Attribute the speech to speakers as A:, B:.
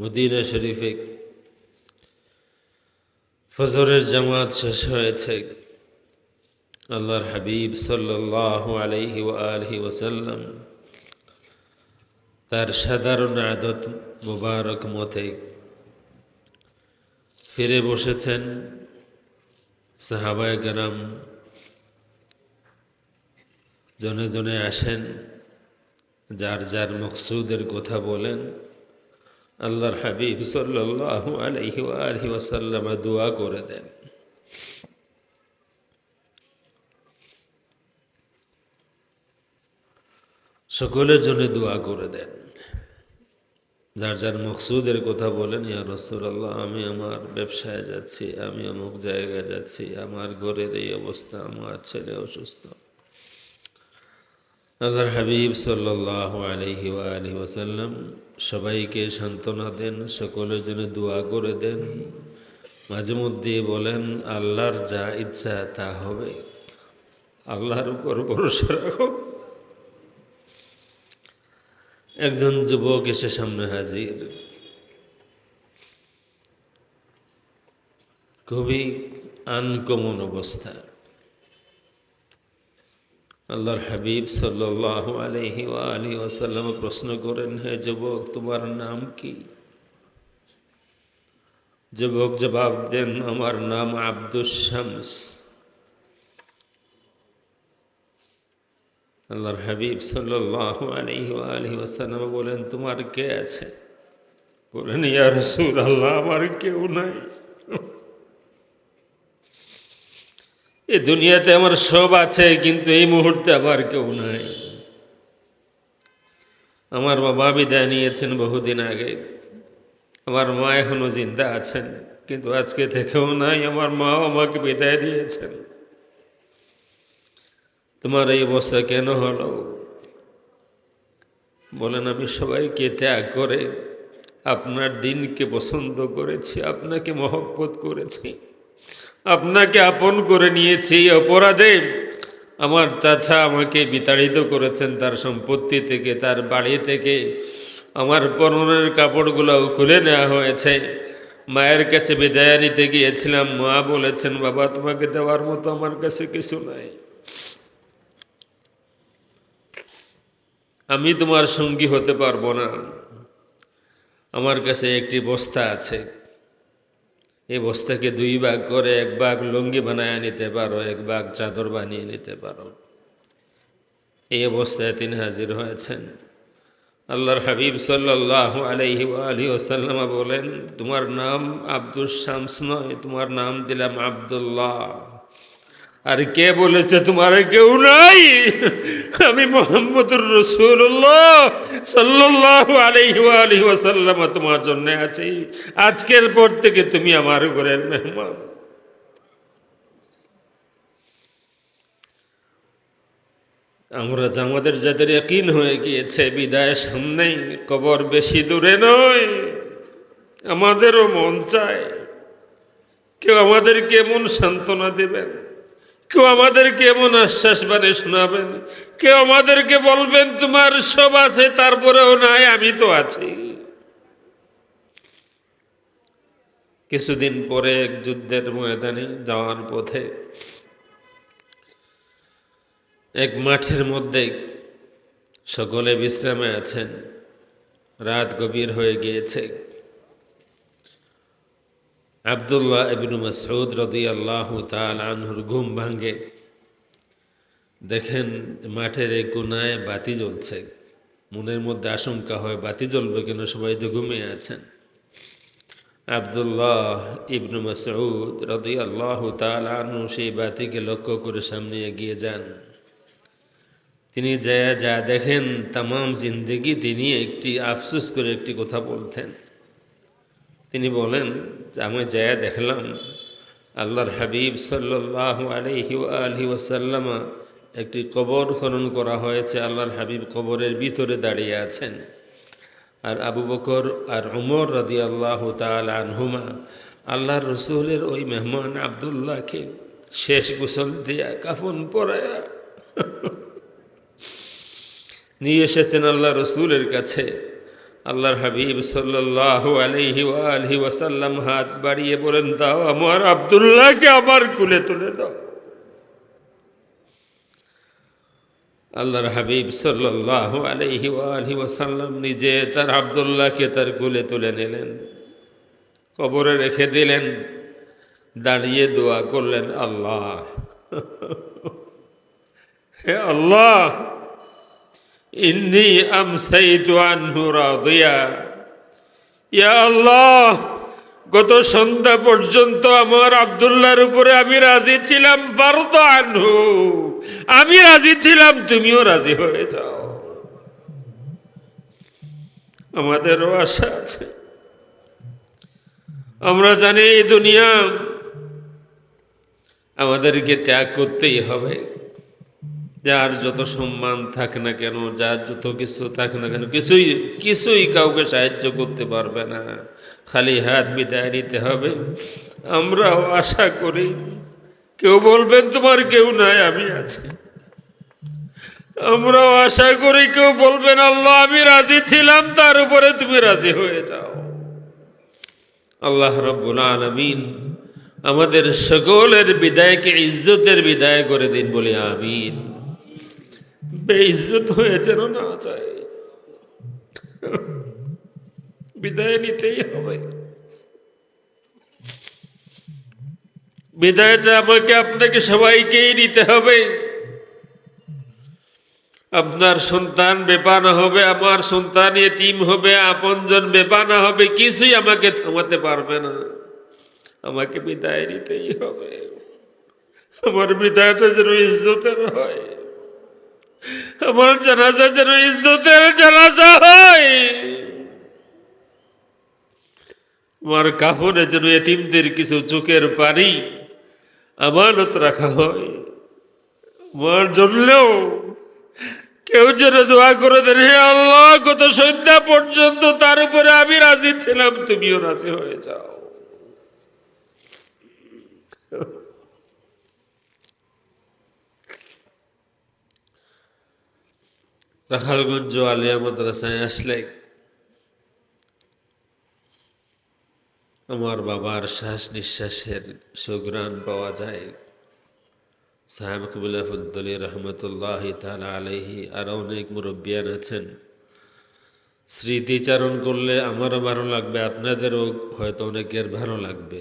A: Medina শরীফে ফজরের জামাত শেষ হয়েছে। আল্লাহর হাবিব সাল্লাহ আলাইহি আলহি ওসাল্লাম তার সাধারণ আদত মুবারক মতে ফিরে বসেছেন সাহাবায় গরাম জনে জনে আসেন, যার যার মকসুদের কথা বলেন। আল্লাহর হাবিব সাল্লাহ আলহি দোয়া করে দেন। সকলের জন্য দোয়া করে দেন। যার যার মকসুদের কথা বলেন, ইয়া রসুল্লাহ আমি আমার ব্যবসায় যাচ্ছি, আমি অমুক জায়গায় যাচ্ছি, আমার ঘরের এই অবস্থা, আমার ছেলে অসুস্থ। আল্লাহর হাবিব সাল্লাহ আলহি আলহি ওসাল্লাম সবাইকে সান্ত্বনা দেন, সকলের জন্য দোয়া করে দেন। মাঝে মধ্যে বলেন, আল্লাহর যা ইচ্ছা তা হবে। আল্লাহর উপর ভরসা রাখো। একজন যুবক এসে সামনে হাজির। খুবই আনকমন অবস্থা। আল্লাহর হাবিব সাল্লাহ আলহি আলী ওসাল্লাম প্রশ্ন করেন, হে যুবক, তোমার নাম কি? যুবক জবাব দেন, আমার নাম আব্দুস শামস। আল্লাহর হাবিব সাল্লাহ আলহি আলহি ওসাল্লাম বলেন, তোমার কে আছে? বলেন, ইয়া রসুল আল্লাহ আমার কেউ নাই। এ দুনিয়াতে আমার সব আছে, কিন্তু এই মুহূর্তে আবার কেউ নাই। আমার বাবা বিদায় নিয়েছেন বহুদিন আগে। আমার মা এখনও জিন্দা আছেন, কিন্তু আজকে থেকেও নাই, আমার মাও আমাকে বিদায় দিয়েছেন। তোমার এই অবস্থা কেন হলো? বলেন আমি সবাইকে ত্যাগ করে আপনার দিনকে পছন্দ করেছি, আপনাকে মহব্বত করেছি। আপনাকে আপন করে নিয়েছি এই অপরাধে। আমার চাচা আমাকে বিতাড়িত করেছেন তার সম্পত্তি থেকে, তার বাড়ি থেকে। আমার পরনের কাপড়গুলোও খুলে নেওয়া হয়েছে। মায়ের কাছে বিদায় নিতে গিয়েছিলাম। মা বলেছেন, বাবা, তোমাকে দেওয়ার মতো আমার কাছে কিছু নাই। আমি তোমার সঙ্গী হতে পারব না। আমার কাছে একটি বস্তা আছে। এই বস্তাকে দুই ভাগ করে এক ভাগ লুঙ্গি বানায় নিতে পারো, এক ভাগ চাদর বানিয়ে নিতে পারো। এই অবস্থায় তিনি হাজির হয়েছেন। আল্লাহর হাবিব সাল্লাহ আলহি আলহি ওসাল্লামা বলেন, তোমার নাম আব্দুল শামস নয়, তোমার নাম দিলাম আবদুল্লাহ। আর কে বলেছে তোমার কেউ নাই? আমি মোহাম্মদুর রসুল্লাহ সাল্লাহ আলহি তোমার জন্য আছি। আজকের পর থেকে তুমি আমার ঘরের মেহমান। আমরা আমাদের যাদের একইন হয়ে গিয়েছে বিদায় সামনেই কবর বেশি দূরে নয়, আমাদেরও মন চায়। কেউ আমাদেরকে এমন সান্ত্বনা দেবেন। কেউ আমাদেরকে এমন আশ্বাস বানে শোনাবেন? কেউ আমাদেরকে বলবেন, তোমার সব আছে, তারপরেও নাই, আমি তো আছি। কিছুদিন পরে এক যুদ্ধের ময়দানে যাওয়ার পথে এক মাঠের মধ্যে সকলে বিশ্রামে আছেন। রাত গভীর হয়ে গিয়েছে। আবদুল্লাহ ইবনু মাসউদ রদি আল্লাহ আনহুর ঘুম ভাঙ্গে দেখেন মাঠের এক কোনায় বাতি জ্বলছে। মনের মধ্যে আশঙ্কা হয়, বাতি জ্বলবে কেন? সবাই তো ঘুমিয়ে আছেন। আবদুল্লাহ ইবনু মাসউদ রদি আল্লাহ আনহু সেই বাতিকে লক্ষ্য করে সামনে এগিয়ে যান। তিনি যা যা দেখেন তাম জিন্দগি তিনি একটি আফসোস করে একটি কথা বলতেন। তিনি বলেন যে, আমি যা দেখলাম আল্লাহর হাবিব সাল্লাহ আলহি আলহি ওসাল্লামা একটি কবর খনন করা হয়েছে। আল্লাহর হাবিব কবরের ভিতরে দাঁড়িয়ে আছেন। আর আবু বকর আর উমর রদি আল্লাহ তাল আনহুমা আল্লাহর রসুলের ওই মেহমান আবদুল্লাহকে শেষ গোসল দিয়া কাফন পরায়া নিয়ে এসেছেন আল্লাহ রসুলের কাছে। আল্লাহর হাবিব সাল্লাল্লাহু আলাইহি আলহি ওয়াসাল্লাম হাত বাড়িয়ে বলেন, দাও আমার আব্দুল্লাহকে আমার কুলে তুলে দাও। আল্লাহর হাবিব সাল্লাল্লাহু আলাইহি আলহি ওয়াসাল্লাম নিজে তার আব্দুল্লাহকে তার কুলে তুলে নিলেন, কবরে রেখে দিলেন, দাঁড়িয়ে দোয়া করলেন, আল্লাহ, হে আল্লাহ ইন্নি রাদিয়া। ইয়া আল্লাহ, গত সন্ধ্যা পর্যন্ত আমার আব্দুল্লাহর উপরে আমি রাজি ছিলাম ফারদ আনহু। আমি রাজি ছিলাম, তুমিও রাজি হয়ে যাও। আমাদেরও আশা আছে। আমরা জানি এই দুনিয়া আমাদেরকে ত্যাগ করতেই হবে। যার যত সম্মান থাক না কেন, যার যত কিছু থাক না কেন, কিছুই কিছুই কাউকে সাহায্য করতে পারবে না। খালি হাত বিদায় নিতে হবে। আমরাও আশা করি, কেউ বলবেন তোমার কেউ নাই, আমি আছি। আমরাও আশা করি কেউ বলবেন, আল্লাহ, আমি রাজি ছিলাম, তার উপরে তুমি রাজি হয়ে যাও। আল্লাহ রব্বুল আলমিন আমাদের সকলের বিদায়কে ইজ্জতের বিদায় করে দিন, বলি আমিন। বেইজ্জত হয়ে যেন না যায়। বিদায় নিতেই হবে। বিদায়টা আমাকে আপনাকে সবাইকেই নিতে হবে। আপনার সন্তান বেপানা হবে, আমার সন্তান এতিম হবে, আপনজন বেপানা হবে, কিছুই আমাকে থামাতে পারবে না। আমাকে বিদায় নিতেই হবে। আমার বিদায়টা যেন ইজ্জতের হয়। আমার জানাজা যেন ইজ্জতের জানাজা হয়। আমার কাফনে যেন এতিমদের কিছু চোখের পানি আমানত রাখা হয়। আমার কেউ যেন দোয়া করে দেন, হে আল্লাহ, গত সন্ধ্যা পর্যন্ত তার উপরে আমি রাজি ছিলাম, তুমিও রাজি হয়ে যাও। রাখালগঞ্জ আলিয়া মাদ্রাসায় আসলে আমার বাবার শ্বাস নিঃশ্বাসের সুগ্রাণ পাওয়া যায়। সাহেব কবুল্লা রহমতুল্লাহ তালা আলহি আরও অনেক মুরব্বিয়ান আছেন। স্মৃতিচারণ করলে আমারও ভালো লাগবে, আপনাদেরও হয়তো অনেকের ভালো লাগবে।